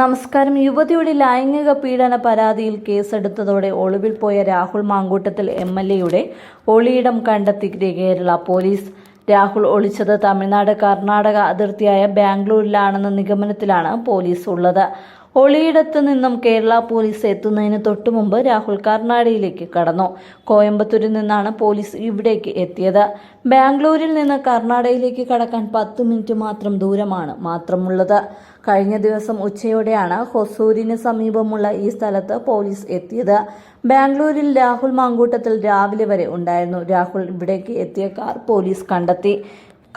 നമസ്കാരം. യുവതിയുടെ ലൈംഗിക പീഡന പരാതിയിൽ കേസെടുത്തതോടെ ഒളിവിൽ പോയ രാഹുൽ മാങ്കൂട്ടത്തിൽ എം എൽ എയുടെ ഒളിയിടം കണ്ടെത്തി കേരള പോലീസ്. രാഹുൽ ഒളിച്ചത് തമിഴ്നാട് കർണാടക അതിർത്തിയായ ബാംഗ്ലൂരിലാണെന്ന നിഗമനത്തിലാണ് പോലീസ് ഉള്ളത്. ഒളിയിടത്ത് നിന്നും കേരള പോലീസ് എത്തുന്നതിന് തൊട്ടുമുമ്പ് രാഹുൽ കർണാടകയിലേക്ക് കടന്നു. കോയമ്പത്തൂരിൽ നിന്നാണ് പോലീസ് ഇവിടേക്ക് എത്തിയത്. ബാംഗ്ലൂരിൽ നിന്ന് കർണാടകയിലേക്ക് കടക്കാൻ പത്ത് മിനിറ്റ് മാത്രം ദൂരമാണ് മാത്രമുള്ളത്. കഴിഞ്ഞ ദിവസം ഉച്ചയോടെയാണ് ഹൊസൂരിന് സമീപമുള്ള ഈ സ്ഥലത്ത് പോലീസ് എത്തിയത്. ബാംഗ്ലൂരിൽ രാഹുൽ മാങ്കൂട്ടത്തിൽ രാവിലെ വരെ ഉണ്ടായിരുന്നു. രാഹുൽ ഇവിടേക്ക് എത്തിയ കാർ പോലീസ് കണ്ടെത്തി.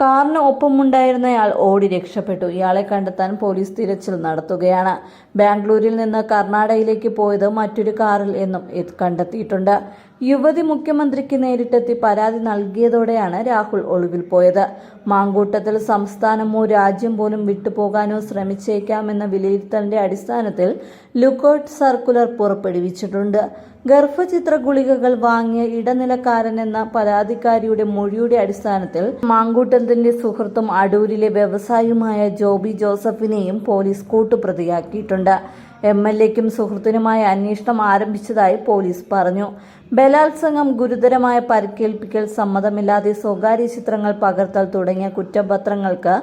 കാറിന് ഒപ്പമുണ്ടായിരുന്നയാൾ ഓടി രക്ഷപ്പെട്ടു. ഇയാളെ കണ്ടെത്താൻ പോലീസ് തിരച്ചിൽ നടത്തുകയാണ്. ബാംഗ്ലൂരിൽ നിന്ന് കർണാടകയിലേക്ക് പോയത് മറ്റൊരു കാറിൽ എന്നും കണ്ടെത്തിയിട്ടുണ്ട്. യുവതി മുഖ്യമന്ത്രിക്ക് നേരിട്ടെത്തി പരാതി നൽകിയതോടെയാണ് രാഹുൽ ഒളിവിൽ പോയത്. മാങ്കൂട്ടത്തിൽ സംസ്ഥാനമോ രാജ്യം പോലും വിട്ടുപോകാനോ ശ്രമിച്ചേക്കാമെന്ന വിലയിരുത്തലിന്റെ അടിസ്ഥാനത്തിൽ ലുക്കൌട്ട് സർക്കുലർ പുറപ്പെടുവിച്ചിട്ടുണ്ട്. ഗർഭചിത്ര ഗുളികകൾ വാങ്ങിയ ഇടനിലക്കാരൻ എന്ന പരാതിക്കാരിയുടെ മൊഴിയുടെ അടിസ്ഥാനത്തിൽ മാങ്കൂട്ടത്തിന്റെ സുഹൃത്തും അടൂരിലെ വ്യവസായിയുമായ ജോബി ജോസഫിനെയും പോലീസ് കൂട്ടുപ്രതിയാക്കിയിട്ടുണ്ട്. എം എൽ എക്കും സുഹൃത്തിനുമായ അന്വേഷണം ആരംഭിച്ചതായി പോലീസ് പറഞ്ഞു. ബലാത്സംഗം ഗുരുതരമായ പരിക്കേൽപ്പിക്കൽ സമ്മതമില്ലാതെ സ്വകാര്യ ചിത്രങ്ങൾ പകർത്തൽ തുടങ്ങിയ കുറ്റപത്രങ്ങൾക്ക്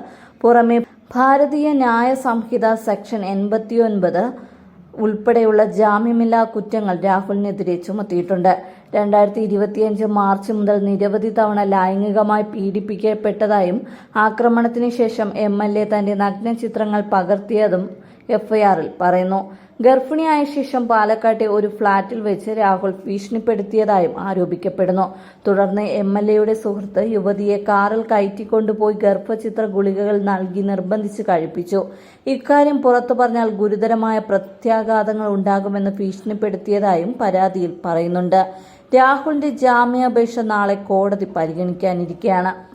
പുറമെ ഭാരതീയ ന്യായ സംഹിത സെക്ഷൻ എൺപത്തിയൊൻപത് ഉൾപ്പെടെയുള്ള ജാമ്യമില്ലാ കുറ്റങ്ങൾ രാഹുലിനെതിരെ ചുമത്തിയിട്ടുണ്ട്. രണ്ടായിരത്തി ഇരുപത്തിയഞ്ച് മാർച്ച് മുതൽ നിരവധി തവണ ലൈംഗികമായി പീഡിപ്പിക്കപ്പെട്ടതായും ആക്രമണത്തിന് ശേഷം എം എൽ എ തന്റെ നഗ്ന ചിത്രങ്ങൾ പകർത്തിയതും എഫ്ഐആറിൽ പറയുന്നു. ഗർഭിണിയായ ശേഷം പാലക്കാട്ടെ ഒരു ഫ്ളാറ്റിൽ വെച്ച് രാഹുൽ ഭീഷണിപ്പെടുത്തിയതായും ആരോപിക്കപ്പെടുന്നു. തുടർന്ന് എം എൽ എയുടെ സുഹൃത്ത് യുവതിയെ കാറിൽ കയറ്റിക്കൊണ്ടുപോയി ഗർഭചിത്ര ഗുളികകൾ നൽകി നിർബന്ധിച്ച് കഴിപ്പിച്ചു. ഇക്കാര്യം പുറത്തു പറഞ്ഞാൽ ഗുരുതരമായ പ്രത്യാഘാതങ്ങൾ ഉണ്ടാകുമെന്ന് ഭീഷണിപ്പെടുത്തിയതായും പരാതിയിൽ പറയുന്നുണ്ട്. രാഹുലിന്റെ ജാമ്യാപേക്ഷ നാളെ കോടതി പരിഗണിക്കാനിരിക്കെയാണ്.